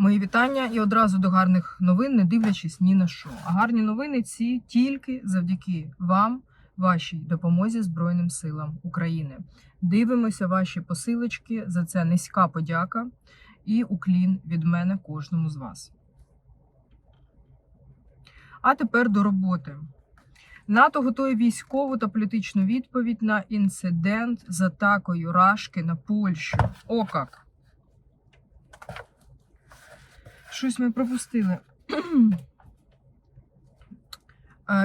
Мої вітання і одразу до гарних новин, не дивлячись ні на що. А гарні новини ці тільки завдяки вам, вашій допомозі Збройним силам України. Дивимося ваші посилочки. За це низька подяка і уклін від мене кожному з вас. А тепер до роботи. НАТО готує військову та політичну відповідь на інцидент з атакою Рашки на Польщу. О як! Щось ми пропустили.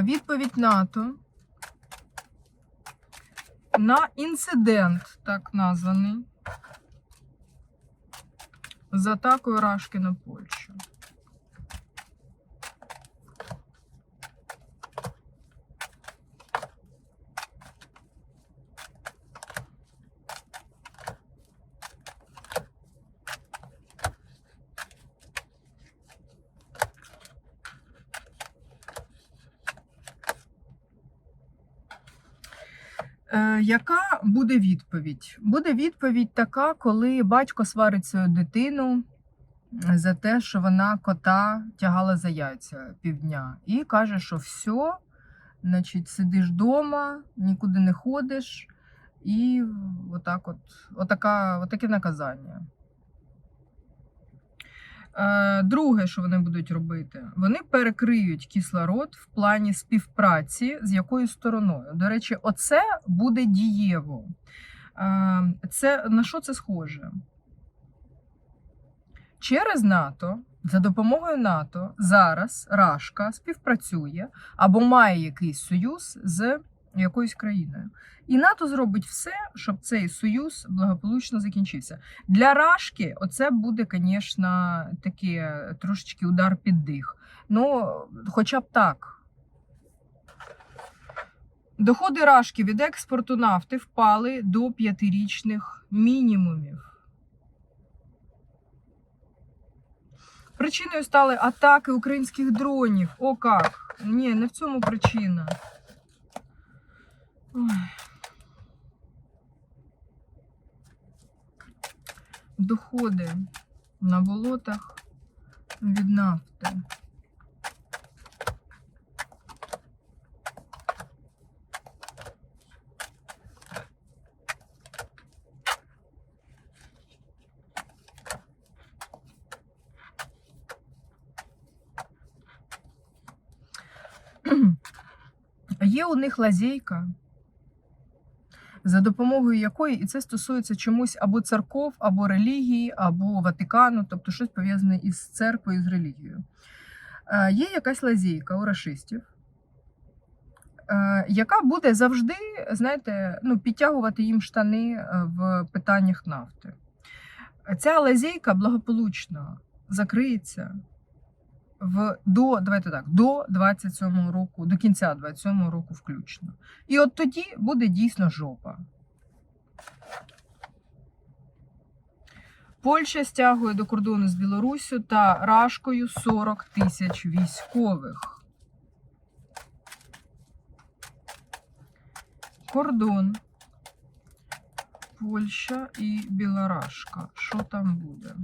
Відповідь НАТО на інцидент, так названий, з атакою Рашки на Польщу. Яка буде відповідь? Буде відповідь така, коли батько сварить свою дитину за те, що вона кота тягала за яйця півдня, і каже, що все, значить, сидиш вдома, нікуди не ходиш, і отак от, отака, отаке наказання. Е, Друге, що вони будуть робити, вони перекриють кислород в плані співпраці з якою стороною. До речі, оце буде дієво. Е, Це на що це схоже? Через НАТО, за допомогою НАТО, зараз Рашка співпрацює або має якийсь союз з якоюсь країною. І НАТО зробить все, щоб цей союз благополучно закінчився. Для Рашки оце буде, звісно, таке трошечки удар під дих. Ну, хоча б так. Доходи Рашки від експорту нафти впали до п'ятирічних мінімумів. Причиною стали атаки українських дронів. О, як! Ні, не в цьому причина. Ой. Доходи на болотах від нафти. Є у них лазейка, за допомогою якої, і це стосується чомусь або церков, або релігії, або Ватикану, тобто щось пов'язане із церквою, з релігією. Е, Є якась лазейка у рашистів, е, яка буде завжди, знаєте, ну, підтягувати їм штани е, в питаннях нафти. Ця лазейка благополучно закриється в до давайте так, до 27 року, до кінця 27 року включно. І от тоді буде дійсно жопа. Польща стягує до кордону з Білоруссю та Рашкою 40 тисяч військових. Кордон. Польща і Білорашка. Що там буде?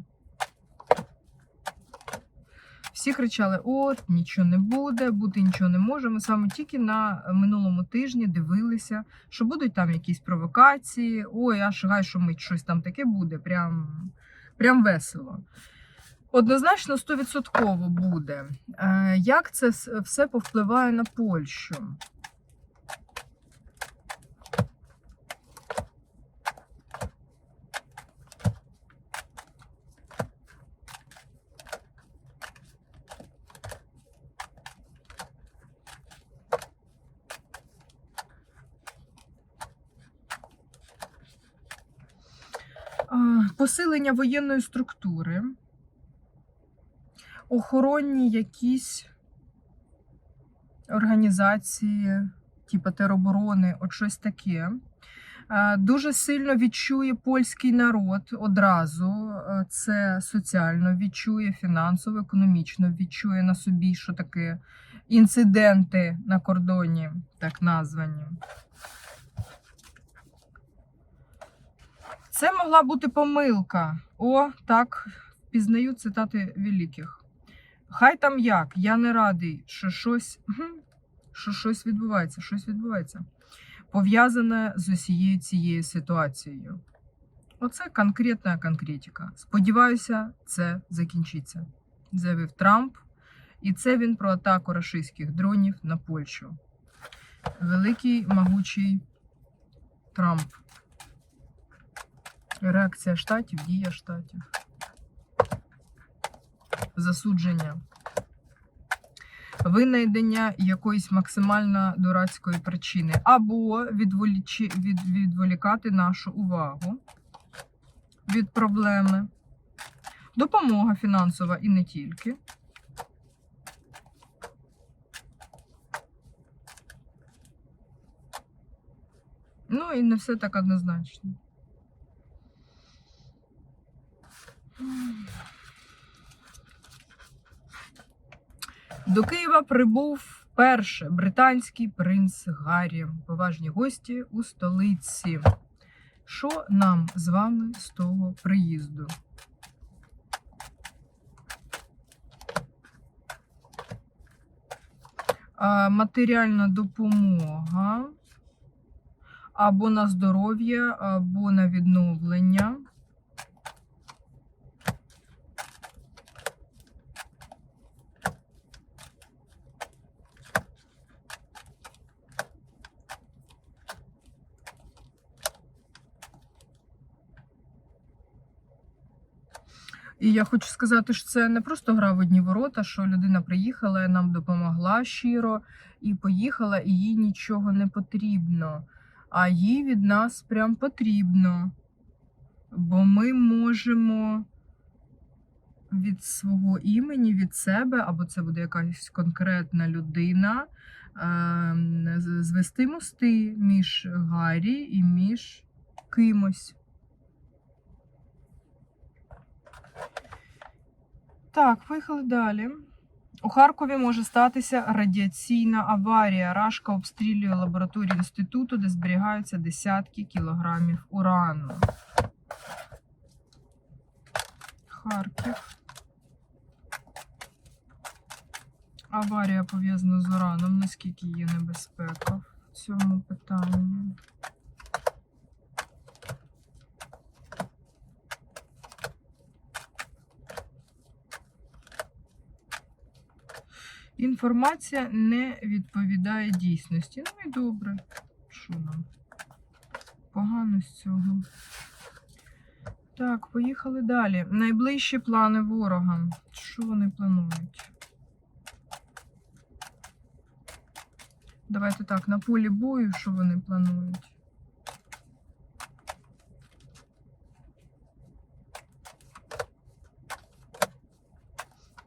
Всі кричали: от, нічого не буде, бути нічого не може. Ми саме тільки на минулому тижні дивилися, що будуть там якісь провокації. Ой, аж гай, що мить щось там таке буде. Прям, прям весело. Однозначно, 100% буде. Е, Як це все повпливає на Польщу? А, Посилення воєнної структури, охоронні якісь організації, типу тероборони, от щось таке. Е, Дуже сильно відчує польський народ одразу. Е, Це соціально відчує, фінансово, економічно відчує на собі, що таке інциденти на кордоні, так названі. Це могла бути помилка. О, так, пізнаю цитати великих. Хай там як, я не радий, що щось, що щось відбувається, щось відбувається. Пов'язане з усією цією ситуацією. Оце конкретна конкретика. Сподіваюся, це закінчиться. Заявив Трамп. І це він про атаку рашистських дронів на Польщу. Великий могучий Трамп. Реакція штатів, дія штатів. Засудження. Винайдення якоїсь максимально дурацької причини. Або відволічи, від, відволікати нашу увагу від проблеми. Допомога фінансова і не тільки. Ну і не все так однозначно. До Києва прибув перше британський принц Гаррі. Поважні гості у столиці. Що нам з вами з того приїзду? Матеріальна допомога або на здоров'я, або на відновлення. І я хочу сказати, що це не просто гра в одні ворота, що людина приїхала, нам допомогла щиро і поїхала, і їй нічого не потрібно. А їй від нас прям потрібно. Бо ми можемо від свого імені, від себе, або це буде якась конкретна людина, ем, звести мости між Гаррі і між кимось. Так, поїхали далі. У Харкові може статися радіаційна аварія. Рашка обстрілює лабораторію інституту, де зберігаються десятки кілограмів урану. Харків. Аварія пов'язана з ураном. Наскільки є небезпека в цьому питанні? Інформація не відповідає дійсності. Ну і добре. Що нам? Погано з цього. Так, поїхали далі. Найближчі плани ворога. Що вони планують? Давайте так, на полі бою, що вони планують?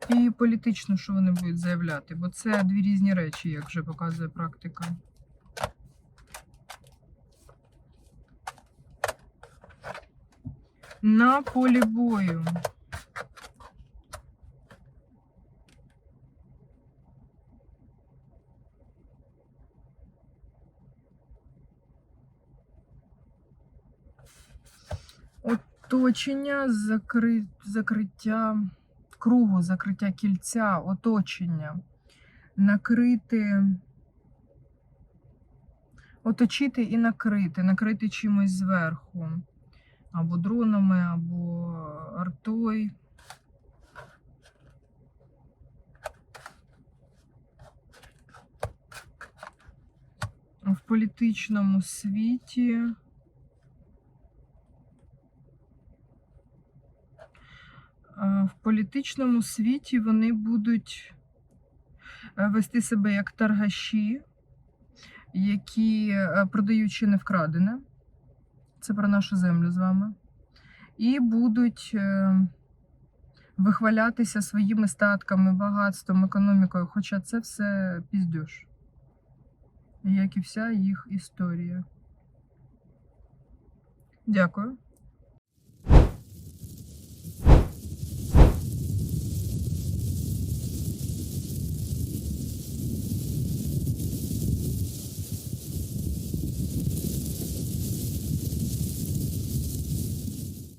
І політично, що вони будуть заявляти, бо це дві різні речі, як вже показує практика. На полі бою. Оточення, закри... закриття кругу, закриття кільця, оточення, накрити, оточити і накрити, накрити чимось зверху, або дронами, або артою. В політичному світі. Е, В політичному світі вони будуть е, вести себе як торгаші, які е, продають чи не вкрадене. Це про нашу землю з вами. І будуть е, вихвалятися своїми статками, багатством, економікою, хоча це все піздьош. Як і вся їх історія. Дякую.